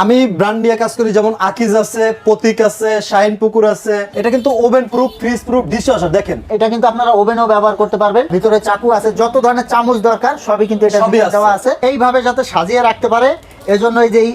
আমি ব্র্যান্ড দিয়ে কাজ করি যেমন আকিজ আছে প্রতীক আছে শাইন পুকুর আছে। এটা কিন্তু oven proof fridge proof dish washer দেখেন। এটা কিন্তু আপনারা ওভেনও ব্যবহার করতে পারবেন। ভিতরে চাকু আছে যত ধরনের চামচ দরকার সবই কিন্তু এটা। দেওয়া আছে। এইভাবে যাতে সাজিয়ে রাখতে পারে এজন্য এই যে এই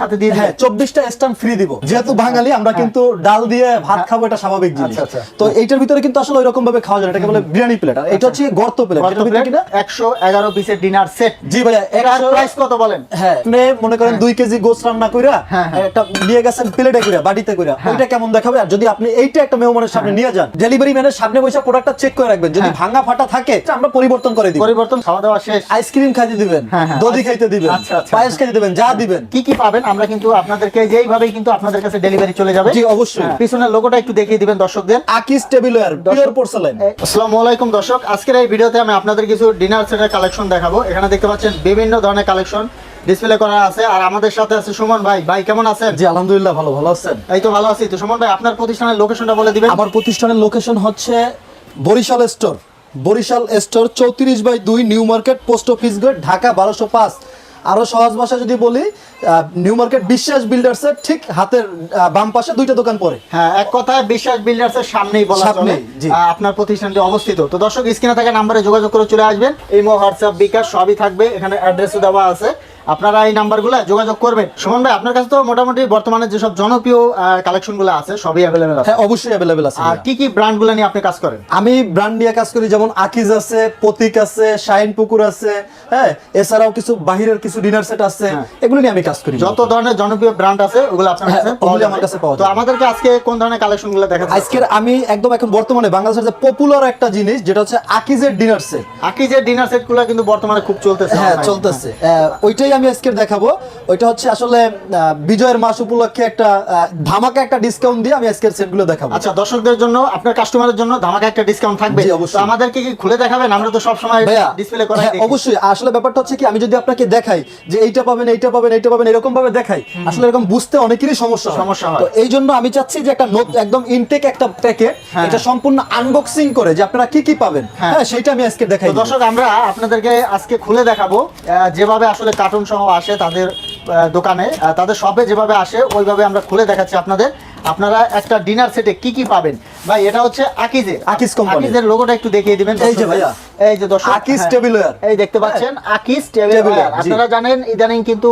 সাথে দিয়ে হ্যাঁ চব্বিশটা স্ট্যান্ড ফ্রি দিব। যেহেতু বাঙালি আমরা কিন্তু ডাল দিয়ে ভাত খাব এটা স্বাভাবিক জিনিস। তো এইটার ভিতরে কিন্তু আসলে ওইরকম ভাবে খাওয়া যায় এটাকে বলে বিরিয়ানি প্লেট আর এটা হচ্ছে গর্ত প্লেট গর্ত plate, কিনা? 111 পিসের ডিনার সেট জি ভাইয়া এটার প্রাইস কত বলেন? হ্যাঁ আপনি মনে করেন দুই কেজি গোস রান্না কইরা হ্যাঁ, হ্যাঁ। একটা নিয়ে গেছেন প্লেটে কইরা বাটিতে কইরা ওইটা কেমন দেখাবে? আর যদি আপনি এইটা একটা মেহমানের সামনে নিয়ে যান ডেলিভারি ম্যানের সামনে বসে প্রোডাক্টটা চেক করে রাখবেন। যদি ভাঙা ফাটা থাকে আমরা পরিবর্তন করে দিব। পরিবর্তন খাওয়া দাওয়া শেষ। আইসক্রিম খাইতে দিবেন হ্যাঁ, হ্যাঁ। দধি খাইতে দিবেন। আচ্ছা, আচ্ছা। পায়েস দিবেন যা দিবেন। কি কি পাবেন আমরা কিন্তু আপনাদেরকে যেইভাবেই কিন্তু আপনাদের কাছে ডেলিভারি চলে যাবে। জি, অবশ্যই। হ্যাঁ, পিছনের লোগোটা একটু দেখিয়ে দিবেন দর্শকদের। আকিস টেবিলওয়্যার পিওর আসসালামু আলাইকুম দর্শক। আজকের এই ভিডিওতে আমি আপনাদের কিছু ডিনার সেটের কালেকশন দেখাবো। এখানে দেখতে পাচ্ছেন বিভিন্ন ধরনের কালেকশন ডিসপ্লে করা আছে। আর আমাদের সাথে আছে সুমন ভাই। ভাই কেমন আছেন? জি আলহামদুলিল্লাহ ভালো ভালো আছেন। এই তো ভালো আছি। তো সুমন ভাই আপনার প্রতিষ্ঠানের লোকেশনটা বলে দিবেন। আমার প্রতিষ্ঠানের লোকেশন হচ্ছে বরিশাল স্টোর বরিশাল স্টোর চৌত্রিশ বাই দুই new market post office gate Dhaka বারোশো পাঁচ। আরও সহজ ভাষা যদি বলি নিউ মার্কেট বিশ্বাস বিল্ডার্সের ঠিক হাতের বাম পাশে দুইটা দোকান পড়ে। হ্যাঁ এক কথায় বিশ্বাস বিল্ডার্স এর সামনেই বলা আপনার প্রতিষ্ঠানটি অবস্থিত। তো দর্শক স্ক্রিনে থাকা নম্বরে যোগাযোগ করে চলে আসবেন। ইমো হোয়াটসঅ্যাপ বিকাশ সবই থাকবে। এখানে অ্যাড্রেসও দেওয়া আছে। আপনারা এই নাম্বারগুলো যোগাযোগ করবেন। সুমন ভাই আপনার কাছে তো মোটামুটি বর্তমানে যেসব জনপ্রিয় কালেকশনগুলো আছে সবই অ্যাভেলেবেল আছে। হ্যাঁ অবশ্যই অ্যাভেলেবেল আছে আর কি কি ব্র্যান্ডগুলো নিয়ে আপনি কাজ করেন? আমি ব্র্যান্ড দিয়ে কাজ করি যেমন আকিজ আছে প্রতীক আছে শাইন পুকুর আছে হ্যাঁ এছাড়াও কিছু বাহিরের কিছু ডিনার সেট আছে এগুলো নিয়ে আমি কাজ করি যত ধরনের জনপ্রিয় ব্র্যান্ড আছে ওগুলো আপনার হ্যাঁ, কাছে ওগুলো আমার কাছে পাওয়া যায় তো আমাদেরকে আজকে কোন ধরনের কালেকশনগুলো দেখাচ্ছেন আজকের আমি একদম এখন বর্তমানে বাংলাদেশের যে পপুলার একটা জিনিস যেটা হচ্ছে আকিজের ডিনার সেট আকিজের ডিনার সেটগুলো কিন্তু বর্তমানে খুব চলতেছে। হ্যাঁ চলতেছে। ওইটাই আমি আজকে দেখাবো। ওইটা হচ্ছে আসলে বিজয়ের মাস উপলক্ষে একটা ধামাকা একটা ডিসকাউন্ট দিয়ে আমি আজকের সেটগুলো দেখাবো। আচ্ছা দর্শকদের জন্য আপনার কাস্টমারের জন্য ধামাকা একটা ডিসকাউন্ট থাকবে। অবশ্যই। তো আমাদেরকে কি খুলে দেখাবেন? আমরা তো সব সময় ডিসপ্লে করা অবশ্যই। আসলে ব্যাপারটা হচ্ছে কি আমি যদি আপনাকে দেখাই যে এইটা পাবেন এইটা পাবেন এইটা পাবেন এরকম ভাবে দেখাই আসলে এরকম বুঝতে অনেকেরই সমস্যা সমস্যা হয়। তো এই জন্য আমি চাচ্ছি যে একটা নত- একদম ইনটেক একটা প্যাকেট। এটা সম্পূর্ণ আনবক্সিং করে যে আপনারা কি কি পাবেন। হ্যাঁ। হ্যাঁ সেটা আমি আজকে দেখাই তো দর্শক আমরা আপনাদেরকে আজকে খুলে দেখাবো যেভাবে আসলে কার্টুন সহ আসে তাদের দোকানে। তাদের শপে যেভাবে আসে ওইভাবে আমরা খুলে দেখাচ্ছি আপনাদের। আপনারা একটা ডিনার সেটে কি কি পাবেন? ভাই এটা হচ্ছে আকিজের। আকিজ company। আকিজের লোগোটা একটু দেখিয়ে দিবেন এই যে ভাইয়া। এই যে দর্শক আকিজ হ্যাঁ। টেবিলওয়্যার। এই দেখতে পাচ্ছেন আকিজ টেবিলওয়্যার, আপনারা জানেন ইদানিং কিন্তু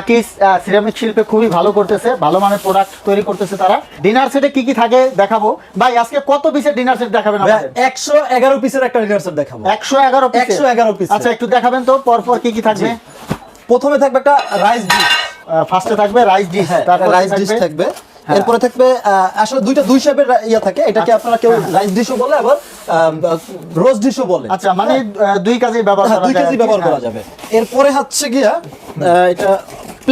আকিজ সিরামিক শিল্পে খুবই ভালো করতেছে ভালো মানের প্রোডাক্ট তৈরি করতেছে তারা। ডিনার সেটে কি কি থাকে দেখাবো। ভাই আজকে কত পিসের ডিনার সেট দেখাবেন একশো এগারো পিসের একটা ডিনার সেট দেখাবো। একশো এগারো 111 piece। আচ্ছা একটু দেখাবেন তো পরপর কি কি থাকবে। প্রথমে থাকবে একটা রাইস ডিশ ফার্স্টে থাকবে রাইস ডিশ হ্যাঁ তারপর রাইস ডিশ থাকবে এরপরে থাকবে আসলে দুইটা দুই শেপের ইয়া থাকে। এটাকে আপনারা কেউ রাইস ডিশও বলে আবার রোজ ডিশও বলে। আচ্ছা মানে দুই কাজে ব্যবহার হ্যাঁ করা দুই কেজি। ব্যবহার করা হ্যাঁ। যাবে। এরপরে হচ্ছে গিয়া এটা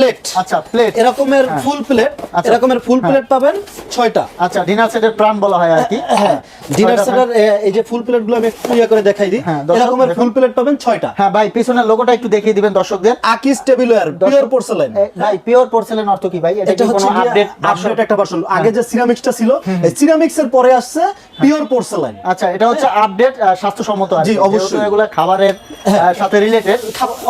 প্লেট আচ্ছা প্লেট এরকমের ফুল প্লেট আচ্ছা। এরকমের ফুল প্লেট পাবেন ছয়টা। আচ্ছা ডিনার সেটের প্রাণ বলা হয় আর কি। হ্যাঁ ডিনার ছয়টা সেটার এই যে ফুল আমি একটু ইয়া করে দেখাই দিই। হ্যাঁ, এরকমের ফুল প্লেট পাবেন ছয়টা। হ্যাঁ ভাই পিছনের লোগোটা একটু দেখিয়ে দিবেন দর্শকদের। আকিস টেবিলওয়্যার পিওর পোর্সেলাইন এ, ভাই পিওর পোর্সেলেন অর্থ কি ভাই? এটা হচ্ছে আপডেট আপডেট একটা ভার্সন আগে যে সিরামিক্সটা ছিল এই সিরামিক্স এর পরে আসছে পিওর পোর্সেলাইন আচ্ছা এটা হচ্ছে আপডেট স্বাস্থ্যসম্মত আর জি, অবশ্যই। এগুলো খাবারের সাথে রিলেটেড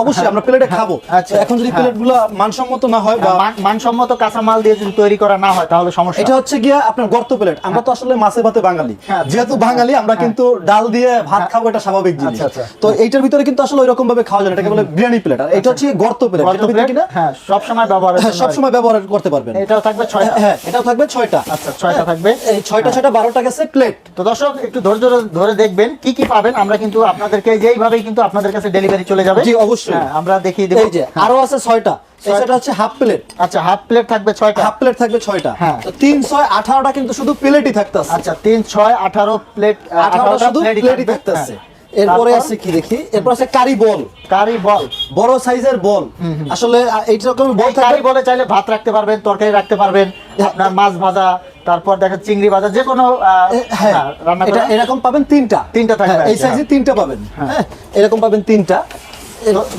অবশ্যই আমরা প্লেটে খাব। আচ্ছা। এখন যদি প্লেটগুলো মানসম্মত না হয় বা মানসম্মত কাঁচামাল দিয়ে যদি তৈরি করা না হয় তাহলে সমস্যা এটা হচ্ছে গিয়া আপনার গর্ত প্লেট। আমরা তো আসলে মাছে ভাতে বাঙালি। হ্যাঁ। যেহেতু বাঙালি আমরা কিন্তু ডাল দিয়ে ভাত খাব এটা স্বাভাবিক জিনিস। আচ্ছা, আচ্ছা। তো এইটার ভিতরে কিন্তু আসলে ওইরকম ভাবে খাওয়া যায় না। এটাকে বলে বিরিয়ানি প্লেট। আর এটা হচ্ছে গর্ত প্লেট। গর্ত এটা প্লেট? কিনা? হ্যাঁ সব সময় ব্যবহার হ্যাঁ সব সময় ব্যবহার করতে পারবেন। এটাও থাকবে ছয়টা। হ্যাঁ এটাও থাকবে ছয়টা। আচ্ছা ছয়টা থাকবে। এই ছয়টা ছয়টা বারোটা গেছে প্লেট তো দর্শক একটু ধৈর্য ধরে- ধরে দেখবেন কি কি পাবেন। আমরা কিন্তু আপনাদেরকে যেইভাবে কিন্তু আপনাদের কাছে ডেলিভারি চলে যাবে। জি, অবশ্যই। হ্যাঁ, আমরা দেখিয়ে দেবো। এই যে আরও আছে ছয়টা। এই সেটা হচ্ছে হাফ প্লেট আচ্ছা হাফ প্লেট থাকবে ছয়টা? হাফ প্লেট থাকবে ছয়টা। হ্যাঁ। তো তিন ছয় আঠারোটা কিন্তু শুধু প্লেটই থাকতেছে। আচ্ছা তিন ছয় আঠারো প্লেট আঠারোটা শুধু প্লেটই থাকতেছে। এরপরে আছে কি দেখি? এরপর আছে কারি বল। কারি বল। বড় সাইজের বল। আসলে এই রকম বল কারি বলে চাইলে ভাত রাখতে পারবেন তরকারি রাখতে পারবেন আপনার মাছ ভাজা তারপর দেখা চিংড়ি ভাজা যে কোনো হ্যাঁ। হ্যাঁ, রান্না এটা এরকম পাবেন তিনটা। তিনটা থাকবে হ্যাঁ, এই সাইজে তিনটা পাবেন। হ্যাঁ এরকম পাবেন তিনটা।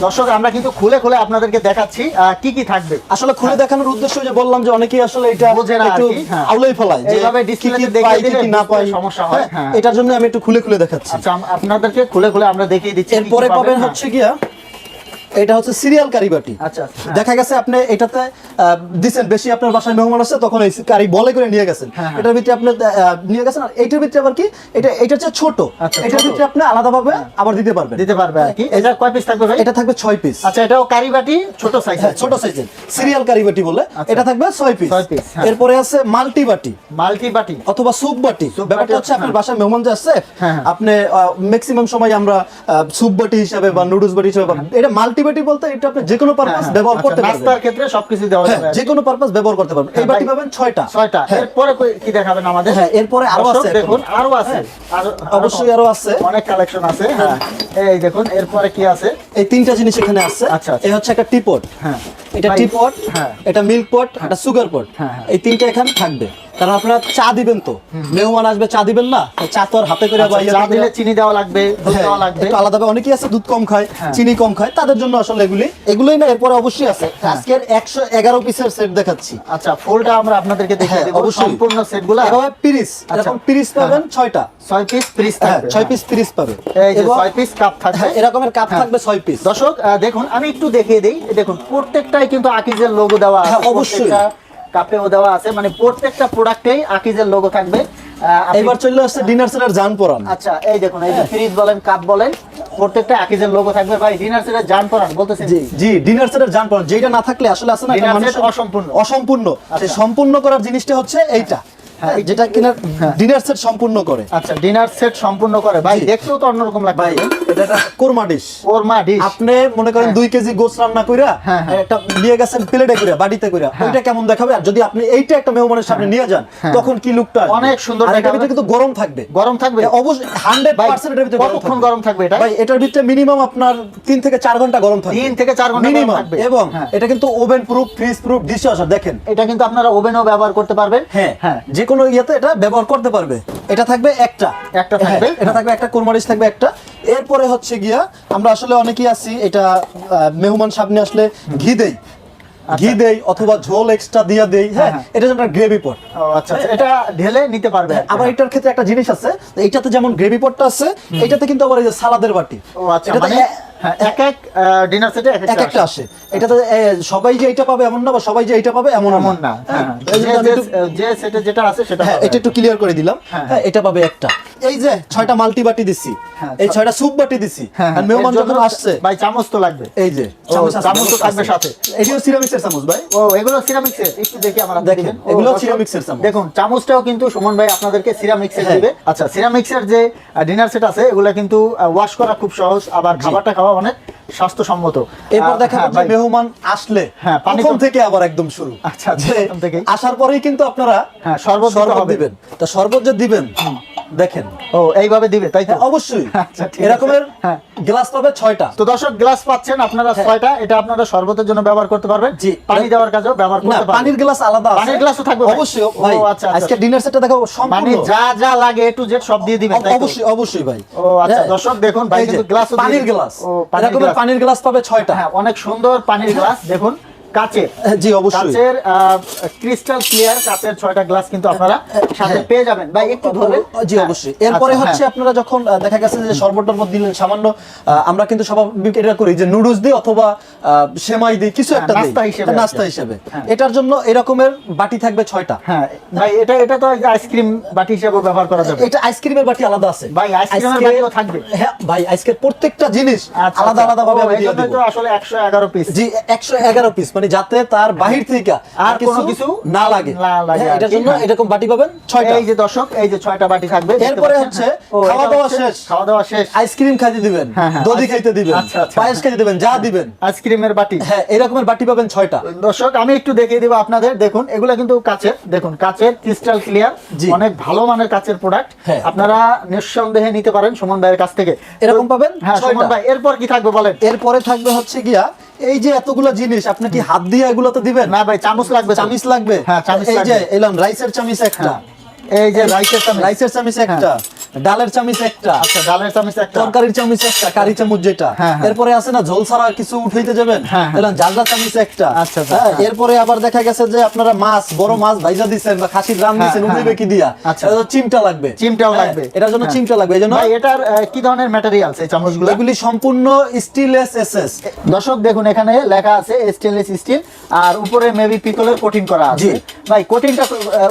দর্শক আমরা কিন্তু খুলে খুলে আপনাদেরকে দেখাচ্ছি আহ, কি কি থাকবে আসলে খুলে দেখানোর উদ্দেশ্য যে বললাম যে অনেকেই আসলে এটা বোঝে না একটু হ্যাঁ। আউলাই ফলায় যে এইভাবে কি display কি তে দেখিয়ে দিলে কি না পাই সমস্যা হয়, হ্যাঁ, হ্যাঁ। এটার জন্য আমি একটু খুলে খুলে দেখাচ্ছি আচ্ছা আপনাদেরকে খুলে খুলে আমরা দেখিয়ে দিচ্ছি এরপরে পাবেন। হচ্ছে গিয়া এটা হচ্ছে সিরিয়াল কারি বাটি। আচ্ছা, আচ্ছা। দেখা গেছে আপনি এটাতে দিছেন বেশি আপনার বাসায় মেহমান আছে তখন এই কারি বলে করে নিয়ে গেছেন। হ্যাঁ, হ্যাঁ। এটার ভিতরে আপনি নিয়ে গেছেন আর এটার ভিতরে আবার কি? এটা এটা হচ্ছে ছোট। এটার ভিতরে আপনি আলাদাভাবে আবার দিতে পারবেন। দিতে পারবে আর কি। এটা কয় পিস থাকবে ভাই? এটা থাকবে ছয় পিস আচ্ছা এটাও কারিবাটি ছোট সাইজ হ্যাঁ ছোট সাইজের সিরিয়াল কারি বাটি বলে। আচ্ছা। এটা থাকবে ছয় পিস ছয় piece, হ্যাঁ। এরপরে আছে মাল্টি বাটি। মাল্টি বাটি। অথবা স্যুপ বাটি। ব্যাপারটা হচ্ছে আপনার হ্যাঁ। বাসায় মেহমান যে আসছে হ্যাঁ, হ্যাঁ। আপনি ম্যাক্সিমাম সময় আমরা স্যুপ বাটি হিসাবে বা নুডলস বাটি হিসাবে এটা মাল্টি বাটি বলতে এটা আপনি যে কোনো পারপাস ব্যবহার করতে পারবেন। নাস্তার ক্ষেত্রে সবকিছু দেওয়া হ্যাঁ যাবে। যে কোনো পারপাস ব্যবহার করতে পারবেন। এই হ্যাঁ, বাটি পাবেন ছয়টা। ছয়টা। হ্যাঁ। এরপরে কি দেখাবেন আমাদের? হ্যাঁ, এরপরে আরও আছে দেখুন আরও আছে। আরো- অবশ্যই আরও আছে। অনেক কালেকশন আছে হ্যাঁ। এই দেখুন এরপরে কি আছে? এই তিনটা জিনিস এখানে আছে। আচ্ছা, আচ্ছা। এই হচ্ছে একটা টিপট হ্যাঁ। এটা টিপট হ্যাঁ। এটা মিল্ক পট এটা সুগার পট হ্যাঁ, হ্যাঁ। এই তিনটা এখানে থাকবে। কারণ আপনারা চা দিবেন তো। মেহমান আসবে চা দিবেন না? চা তো আর হাতে করে আচ্ছা, চা দিলে চিনি দেওয়া লাগবে দুধ হ্যাঁ, দেওয়া লাগবে। একটু আলাদা অনেকেই আছে দুধ কম খায় হ্যাঁ। চিনি কম খায় তাদের জন্য আসলে এগুলি। এগুলোই না এরপরে অবশ্যই আছে। আজকের একশো এগারো পিসের সেট দেখাচ্ছি। আচ্ছা ফুলটা আমরা আপনাদেরকে দেখিয়ে হ্যাঁ, দেব অবশ্যই। সম্পূর্ণ সেটগুলো এভাবে পিরিস আচ্ছা। এরকম পিরিস পাবেন ছয়টা। ছয় পিস পিস হ্যাঁ থাকবে ছয় পিস পিরিস পাবে এই যে এবং ছয় পিস কাপ থাকবে হ্যাঁ, এরকমের কাপ হ্যাঁ। থাকবে ছয় পিস দর্শক দেখুন আমি একটু দেখিয়ে দিই। দেখুন প্রত্যেকটাই কিন্তু আকিজের লোগো দেওয়া আছে হ্যাঁ, অবশ্যই। কাপেও দেওয়া আছে। মানে প্রত্যেকটা প্রোডাক্টেই আকিজের লোগো থাকবে। এবার চলে আসছে ডিনার সেটের জান পরান আচ্ছা এই দেখুন এই যে ফ্রিজ বলেন কাপ বলেন প্রত্যেকটা আকিজের লোগো থাকবে। ভাই ডিনার সেটের জান পরান বলতেছেন জি জি ডিনার সেটের জান পরান যেটা না থাকলে আসলে আছে না মানুষ অসম্পূর্ণ। অসম্পূর্ণ। সেই সম্পূর্ণ করার জিনিসটা হচ্ছে এইটা। যেটা কিনা ডিনার সেট সম্পূর্ণ করে। আচ্ছা ডিনার সেট সম্পূর্ণ করে। ভাই। দেখতেও তো অন্যরকম লাগবে ভাই এটা কোরমা ডিশ কোরমা ডিশ আপনি মনে করেন হ্যাঁ। দুই কেজি গোস রান্না কইরা হ্যাঁ, হ্যাঁ। একটা নিয়ে গেছেন প্লেটে কইরা বাড়িতে কইরা ওইটা কেমন দেখাবে? আর যদি আপনি এইটা একটা মেহমানের সামনে নিয়ে যান হ্যাঁ। তখন কি লুকটা আসবে? অনেক সুন্দর দেখাবে। কিন্তু গরম থাকবে। গরম থাকবে। অবশ্যই হান্ড্রেড ভাই, পার্সেন্ট এটার ভিতরে কতক্ষণ গরম থাকবে এটা? ভাই এটার ভিতরে মিনিমাম আপনার তিন থেকে চার ঘণ্টা গরম থাকবে। তিন থেকে চার ঘণ্টা গরম মিনিমাম থাকবে। এবং হ্যাঁ। এটা কিন্তু oven proof fridge proof dish দেখেন। এটা কিন্তু আপনারা ওভেনও ব্যবহার করতে পারবেন। হ্যাঁ। হ্যাঁ। যে কোনো ইয়েতে এটা ব্যবহার করতে পারবে। এটা থাকবে একটা। একটা থাকবে। হ্যাঁ, এটা থাকবে একটা কোরমারিচ থাকবে একটা। এরপরে হচ্ছে গিয়া আমরা আসলে অনেকেই আছি এটা মেহমান সামনে আসলে ঘি দেই। ঘি দেই অথবা ঝোল এক্সট্রা দিয়ে দেই হ্যাঁ? হ্যাঁ। এটা যেন গ্রেভি পট আচ্ছা আচ্ছা, এটা ঢেলে নিতে পারবে। আবার এটার ক্ষেত্রে একটা জিনিস আছে এইটাতে যেমন গ্রেভি পটটা আছে এটাতে কিন্তু আবার এই যে সালাদের বাটি। ও আচ্ছা মানে হ্যাঁ, এক এক ডিনার সেটে এক এক একটা আসে। এটাতে এ, সবাই যে এটা পাবে এমন না বা সবাই যে এটা পাবে এমন এমন না। হ্যাঁ, হ্যাঁ, যে- সেটে যেটা আছে সেটা হ্যাঁ এটা একটু ক্লিয়ার করে দিলাম। হ্যাঁ, হ্যাঁ এটা পাবে একটা। এই যে ছয়টা মাল্টি বাটি দিছি। হ্যাঁ, এই ছয়টা স্যুপ বাটি দিছি। হ্যাঁ, আর মেহমান যখন আসছে ভাই চামচ তো লাগবে। এই যে চামচ তো থাকবে সাথে। এটিও সিরামিক্সের চামচ ভাই। ও এগুলো সিরামিক্সের একটু দেখি আমরা দেখেন, এগুলো সিরামিক্সের চামচ। দেখুন চামচটাও কিন্তু সুমন ভাই আপনাদেরকে সিরামিক্সের হ্যাঁ। দিবে। আচ্ছা সিরামিক্সের যে ডিনার সেট আছে এগুলো কিন্তু ওয়াশ করা খুব সহজ। আবার খাবারটা খাওয়া অনেক স্বাস্থ্যসম্মত। এরপর দেখা হ্যাঁ, মেহমান আসলে হ্যাঁ, প্রথম থেকে আবার একদম শুরু? আচ্ছা, আচ্ছা। আসার পরেই কিন্তু আপনারা হ্যাঁ, শরবত দিবেন। তা শরবত যে দিবেন দেখেন। ও এইভাবে দিবে তাই তো? হ্যাঁ, অবশ্যই। আচ্ছা, এরকমের হ্যাঁ। গ্লাস পাবে ছয়টা। তো দর্শক গ্লাস পাচ্ছেন আপনারা ছয়টা এটা আপনারা শরবতের জন্য ব্যবহার করতে পারবেন। হ্যাঁ। জি। পানি দেওয়ার কাজেও ব্যবহার করতে পারবেন। পানির গ্লাস আলাদা আছে। পানির গ্লাসও থাকবে অবশ্যই ভাই আচ্ছা, আচ্ছা। আজকে ডিনার সেটটা মানে সম্পূর্ণ। যা যা লাগে এ টু জেড সব দিয়ে দিবেন তাই অবশ্যই অবশ্যই ভাই। ও, আচ্ছা, হ্যাঁ। দর্শক দেখুন, ভাই কিন্তু গ্লাসও দিয়ে পানির গ্লাস। ও, এরকমের গ্লাস। পানির গ্লাস পাবে ছয়টা। হ্যাঁ অনেক সুন্দর পানির গ্লাস দেখুন। কাচের। জি অবশ্যই। কাচের ক্রিস্টাল ক্লিয়ার কাচের ছয়টা গ্লাস কিন্তু আপনারা সাথে। পেয়ে যাবেন। ভাই একটু ধরবেন জি অবশ্যই। এরপরে হচ্ছে। আপনারা যখন দেখা গেছে যে শরবত টরবত দিলেন সামান্য আমরা কিন্তু স্বাভাবিক এটা করি যে নুডলস দিই অথবা সেমাই দিই কিছু একটা নাস্তা হিসেবে নাস্তা হিসেবে। এটার জন্য এরকমের বাটি থাকবে ছয়টা। হ্যাঁ ভাই এটা এটা তো আইসক্রিম বাটি হিসেবে ব্যবহার করা যাবে। এটা আইসক্রিমের বাটি আলাদা আছে। ভাই, আইসক্রিমের বাটিও থাকবে? হ্যাঁ ভাই আইসক্রিম প্রত্যেকটা জিনিস আচ্ছা, আলাদা আচ্ছা। আলাদা ভাবে আমি দিয়ে জন্যই আসলে একশো এগারো পিস জি একশো এগারো পিস মানে যাতে তার বাহির থেকে আর কোনো কিছু না লাগে। হ্যাঁ, এটার জন্য হ্যাঁ। এরকম বাটি পাবেন? ছয়টা। এই যে দর্শক এই যে ছয়টা বাটি থাকবে এরপরে হচ্ছে। খাওয়া দাওয়া শেষ। খাওয়া দাওয়া শেষ। আইসক্রিম খাইতে দিবেন হ্যাঁ, দধি খাইতে দিবেন আচ্ছা, আচ্ছা। পায়েস খাইতে দিবেন যা দিবেন। আইসক্রিমের বাটি। হ্যাঁ এরকমের বাটি পাবেন ছয়টা। দর্শক আমি একটু দেখিয়ে দেবো আপনাদের। দেখুন এগুলা কিন্তু কাচের। দেখুন কাচের ক্রিস্টাল ক্লিয়ার। অনেক ভালো মানের কাচের প্রোডাক্ট। আপনারা নিঃসন্দেহে নিতে পারেন সুমন ভাইয়ের কাছ থেকে। এরকম পাবেন হ্যাঁ সুমন ভাই এরপর কি থাকবে বলেন? এরপরে থাকবে হচ্ছে গিয়া এই যে এতগুলো জিনিস আপনি কি হাত দিয়ে এগুলো তো দিবেন? না ভাই চামচ লাগবে। চামচ লাগবে? হ্যাঁ চামচ এই যে এলাম রাইসের চামিচ একটা। হ্যাঁ। এই যে রাইসের চামচ রাইসের চামিচ একটা। ডালের চামিচ একটা। আচ্ছা ডালের চামচ একটা। তরকারির চামিচ একটা কারি চামচ যেটা। হ্যাঁ, হ্যাঁ। এরপরে আছে না ঝোল ছাড়া কিছু উঠাইতে যাবেন? হ্যাঁ, হ্যাঁ। জালদা চামিচ একটা। আচ্ছা, আচ্ছা, হ্যাঁ, হ্যাঁ। এরপরে আবার দেখা গেছে যে আপনারা মাছ বড় মাছ ভাইজা দিচ্ছেন বা খাসির রাম দিচ্ছেন হ্যাঁ, উঠবে কি দিয়া? আচ্ছা। চিমটা লাগবে। চিমটাও লাগবে। এটার জন্য। চিমটা লাগবে। এই জন্য ভাই এটার কি ধরনের ম্যাটেরিয়ালস এই চামচগুলো? এগুলি সম্পূর্ণ স্টিললেস এসএস দর্শক দেখুন এখানে লেখা আছে স্টেনলেস স্টিল আর উপরে মেবি পিতলের কোটিং করা আছে। ভাই কোটিংটা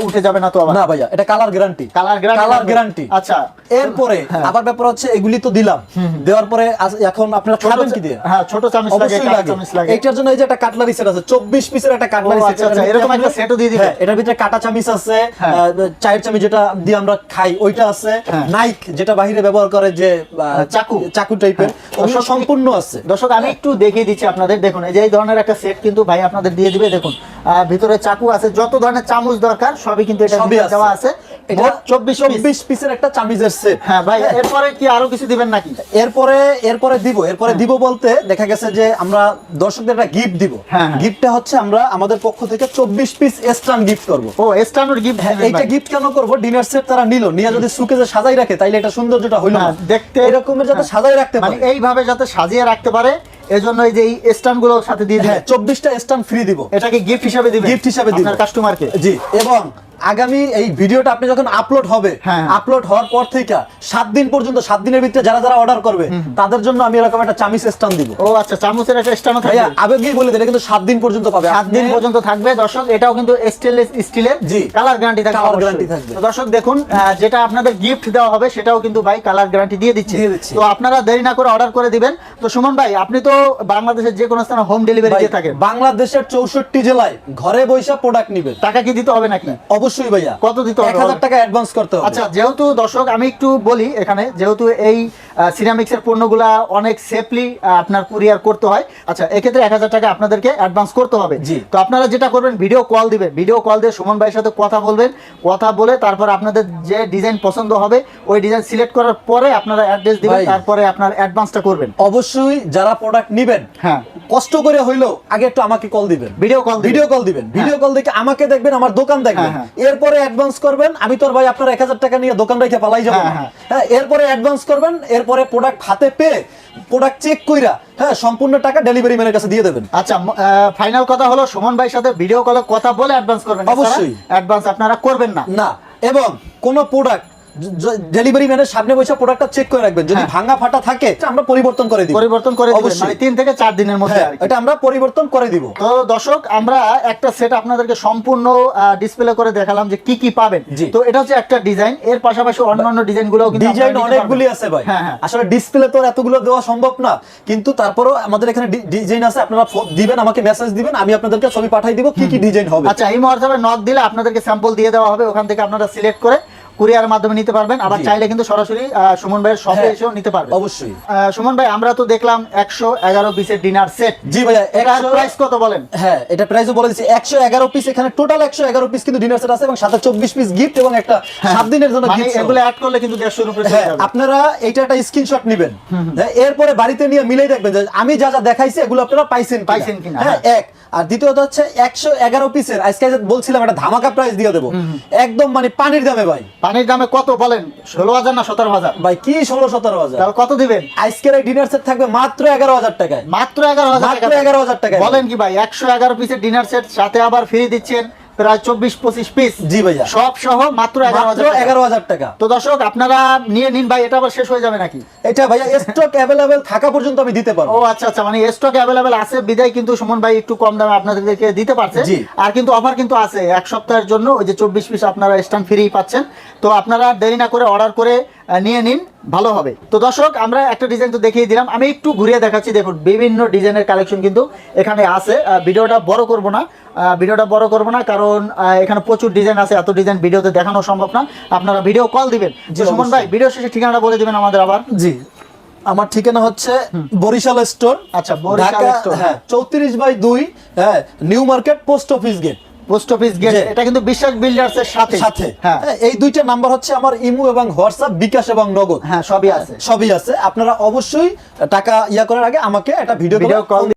উঠে যাবে না তো আবার? না ভাইয়া এটা colour guarantee colour guarantee colour guarantee আচ্ছা এরপরে হ্যাঁ। আবার ব্যাপার হচ্ছে এগুলি তো দিলাম। দেওয়ার পরে এখন আপনারা খাবেন কি দিয়ে? হ্যাঁ ছোট চামচ লাগে চামচ লাগে। এটার জন্য এই যে একটা কাটলারি সেট আছে 24 পিসের একটা কাটলারি সেট আচ্ছা, আচ্ছা, এরকম একটা সেটও দিয়ে দিবে? হ্যাঁ, এটার ভিতরে কাটা চামিচ আছে হ্যাঁ। চায়ের চামিচ যেটা দিয়ে আমরা খাই ওইটা আছে। নাইক যেটা বাইরে ব্যবহার করে যে চাকু। চাকু টাইপের। ওগুলো সম্পূর্ণ আছে। দর্শক আমি একটু দেখিয়ে দিচ্ছি আপনাদের। দেখুন এই যে এই ধরনের একটা সেট কিন্তু ভাই আপনাদের দিয়ে দিবে দেখুন। ভিতরে চাকু আছে যত ধরনের চামচ দরকার সবই কিন্তু এটা দেওয়া আছে। এটা 24 পিস 24 পিসের একটা চামিচের সেট হ্যাঁ ভাই এরপরে কি আরও কিছু দিবেন নাকি? এরপরে এরপরে দিব। এরপরে দিব বলতে দেখা গেছে যে আমরা দর্শকদের একটা গিফট দিব। গিফটটা হচ্ছে আমরা আমাদের পক্ষ থেকে 24 পিস এস্টার্ন গিফট করব। ও স্ট্যান্ডার্ড গিফট এইটা গিফট কেন করব? ডিনার সেট তারা নিল। নিয়ে যদি সুকেজে সাজাই রাখে তাইলে এটা সৌন্দর্যটা হইল হ্যাঁ, দেখতে- এরকমের যাতে হ্যাঁ। সাজাই রাখতে মানে পারে। এইভাবে যাতে সাজিয়ে রাখতে পারে এজন্য এই যে স্ট্যান্ডগুলো সাথে দিয়ে হ্যাঁ 24টা স্টান ফ্রি দিব। এটাকে গিফট হিসাবে দিবে। গিফট হিসাবে দিব। আপনার কাস্টমারকে জি এবং আগামী এই ভিডিওটা আপনি যখন আপলোড হবে হ্যাঁ। আপলোড হওয়ার পর থেকে সাত দিন পর্যন্ত সাত দিনের ভিতরে যারা যারা অর্ডার করবে তাদের জন্য আমি এরকম একটা চামিচ স্টান দিব। ও আচ্ছা চামচের একটা স্ট্যান্ড থাকবে। বলে দিলে কিন্তু সাত দিন পর্যন্ত পাবে। সাত দিন পর্যন্ত থাকবে। দর্শক এটাও কিন্তু স্টেনলেস স্টিলের জি। কালার গ্যারান্টি থাকবে অবশ্যই। guarantee থাকবে। দর্শক দেখুন যেটা আপনাদের গিফট দেওয়া হবে সেটাও কিন্তু ভাই কালার গ্যারান্টি দিয়ে দিচ্ছে। তো আপনারা দেরি না করে অর্ডার করে দিবেন। তো সুমন ভাই আপনি তো বাংলাদেশের যে কোনো স্থানে হোম ডেলিভারি দিয়ে থাকেন বাংলাদেশের চৌষট্টি জেলায় ঘরে বৈশা প্রোডাক্ট নিবেন। টাকা কি দিতে হবে নাকি? অবশ্যই ভাইয়া। কত দিতে হবে এক হাজার টাকা অ্যাডভান্স করতে হবে। আচ্ছা যেহেতু দর্শক আমি একটু বলি এখানে যেহেতু এই সিরামিক্স এর পণ্যগুলা অনেক সেফলি আপনার কুরিয়ার করতে হয়। আচ্ছা এক্ষেত্রে এক হাজার টাকা আপনাদেরকে অ্যাডভান্স করতে হবে। জি। তো আপনারা যেটা করবেন ভিডিও কল দিবেন। ভিডিও কল দিয়ে সুমন ভাইয়ের সাথে কথা বলবেন। কথা বলে তারপর আপনাদের যে ডিজাইন পছন্দ হবে ওই ডিজাইন সিলেক্ট করার পরে আপনারা অ্যাড্রেস দিবেন। তারপরে আপনার অ্যাডভান্সটা করবেন। অবশ্যই যারা প্রোডাক্ট নিবেন। হ্যাঁ। কষ্ট করে হইলেও আগে একটু আমাকে কল দিবেন। ভিডিও কল ভিডিও কল দিবেন। ভিডিও কল দেখে আমাকে দেখবেন আমার দোকান দেখবেন। হ্যাঁ, এরপরে অ্যাডভান্স করবেন আমি তোর ভাই আপনার এক হাজার টাকা নিয়ে দোকান রেখে পালাই যাব। হ্যাঁ, হ্যাঁ। হ্যাঁ এরপরে অ্যাডভান্স করবেন এরপরে প্রোডাক্ট হাতে পেয়ে প্রোডাক্ট চেক কইরা হ্যাঁ সম্পূর্ণ টাকা ডেলিভারি ম্যানের কাছে দিয়ে দেবেন। আচ্ছা ফাইনাল কথা হলো সুমন ভাইয়ের সাথে ভিডিও কলে কথা বলে অ্যাডভান্স করবেন। অবশ্যই। অ্যাডভান্স আপনারা করবেন না। না এবং কোন প্রোডাক্ট ডেলিভারি ম্যানের সামনে বসে প্রোডাক্টটা চেক করে রাখবেন। যদি হ্যাঁ। ভাঙা ফাটা থাকে আমরা পরিবর্তন করে দিব। পরিবর্তন করে। মানে তিন থেকে চার দিনের মধ্যে হ্যাঁ। এটা আমরা পরিবর্তন করে দিব। তো দর্শক আমরা একটা সেট আপনাদেরকে সম্পূর্ণ ডিসপ্লে করে দেখালাম যে কি কি পাবেন। তো এটা হচ্ছে একটা ডিজাইন এর পাশাপাশি অন্যান্যগুলো ডিজাইন অনেকগুলি আছে ভাই। হ্যাঁ আসলে ডিসপ্লে তো এতগুলো দেওয়া সম্ভব না। কিন্তু তারপরেও আমাদের এখানে ডিজাইন আছে। আপনারা দিবেন আমাকে মেসেজ দিবেন আমি আপনাদেরকে ছবি পাঠিয়ে দিব কি কি ডিজাইন হবে। আচ্ছা এই হোয়াটসঅ্যাপে নক দিলে আপনাদেরকে স্যাম্পল দিয়ে দেওয়া হবে। ওখান থেকে আপনারা সিলেক্ট করে কুরিয়ার মাধ্যমে নিতে পারবেন আবার চাইলে কিন্তু সরাসরি সুমন ভাইয়ের শপে হ্যাঁ, এসেও নিতে পারবেন। অবশ্যই। সুমন ভাই আমরা তো দেখলাম একশো এগারো পিসের ডিনার সেট জি ভাইয়া এটার প্রাইস কত বলেন? হ্যাঁ এটা প্রাইসও বলে দিচ্ছি। একশো এগারো পিস এখানে টোটাল একশো এগারো পিস কিন্তু ডিনার সেট আছে এবং সাথে চব্বিশ পিস গিফট এবং একটা সাত দিনের জন্য মানে গিফট এগুলো অ্যাড করলে কিন্তু দেড়শোর উপরে হ্যাঁ আপনারা এটা একটা স্ক্রিনশট নেবেন। হ্যাঁ, এরপরে বাড়িতে নিয়ে মিলাই দেখবেন আমি যা যা দেখাইছি এগুলো আপনারা পাইছেন পাইছেন কিনা, হ্যাঁ। এক। আর দ্বিতীয়ত হচ্ছে একশো এগারো পিসের আজকে বলছিলাম একটা ধামাকা প্রাইস দিয়ে দেবো। একদম মানে পানির দামে ভাই। পানির দামে কত বলেন? ষোলো হাজার না সতেরো হাজার? ভাই কি ষোলো সতেরো হাজার? তাহলে কত দিবেন? আজকের এই ডিনার সেট থাকবে মাত্র এগারো হাজার টাকায়। মাত্র এগারো হাজার টাকা 11,000 টাকায়। বলেন কি ভাই একশো এগারো পিসের ডিনার সেট সাথে আবার ফ্রি দিচ্ছেন। প্রায় চব্বিশ পঁচিশ পিস জি ভাইয়া। সব সহ মাত্র এগারো হাজার টাকা। তো দর্শক আপনারা নিয়ে নিন ভাই এটা আবার শেষ হয়ে যাবে নাকি? এটা ভাইয়া স্টক অ্যাভেলেবেল থাকা পর্যন্ত আমি দিতে পারব। ও আচ্ছা আচ্ছা মানে স্টক অ্যাভেলেবেল আছে বিদায় কিন্তু সুমন ভাই একটু কম দামে আপনাদেরকে দিতে পারছে। আর কিন্তু অফার কিন্তু আছে এক সপ্তাহের জন্য ওই যে চব্বিশ পিস আপনারা স্ট্যান্ড ফ্রি পাচ্ছেন। তো আপনারা দেরি না করে অর্ডার করে নিয়ে নিন ভালো হবে। তো দর্শক আমরা একটা ডিজাইন তো দেখিয়ে দিলাম। আমি একটু ঘুরিয়ে দেখাচ্ছি। দেখুন বিভিন্ন ডিজাইনের কালেকশন কিন্তু এখানে আছে। ভিডিওটা বড় করব না। ভিডিওটা বড় করব না কারণ এখানে প্রচুর ডিজাইন আছে। এত ডিজাইন ভিডিওতে দেখানো সম্ভব না। আপনারা ভিডিও কল দিবেন। তো সুমন ভাই ভিডিও শেষে ঠিকানাটা বলে দিবেন আমাদের আবার। জি। আমার ঠিকানা হচ্ছে বরিশাল স্টোর আচ্ছা, বরিশাল স্টোর। হ্যাঁ চৌত্রিশ বাই দুই হ্যাঁ new market post office gate. Post office gate এটা কিন্তু বিশ্বাস বিল্ডার্স এর সাথে। সাথে। হ্যাঁ। হ্যাঁ, এই দুইটা নাম্বার হচ্ছে আমার ইমো এবং হোয়াটসঅ্যাপ বিকাশ এবং নগদ। হ্যাঁ সবই আছে। সবই আছে। আপনারা অবশ্যই টাকা ইয়া করার আগে আমাকে একটা ভিডিও ভিডিও কল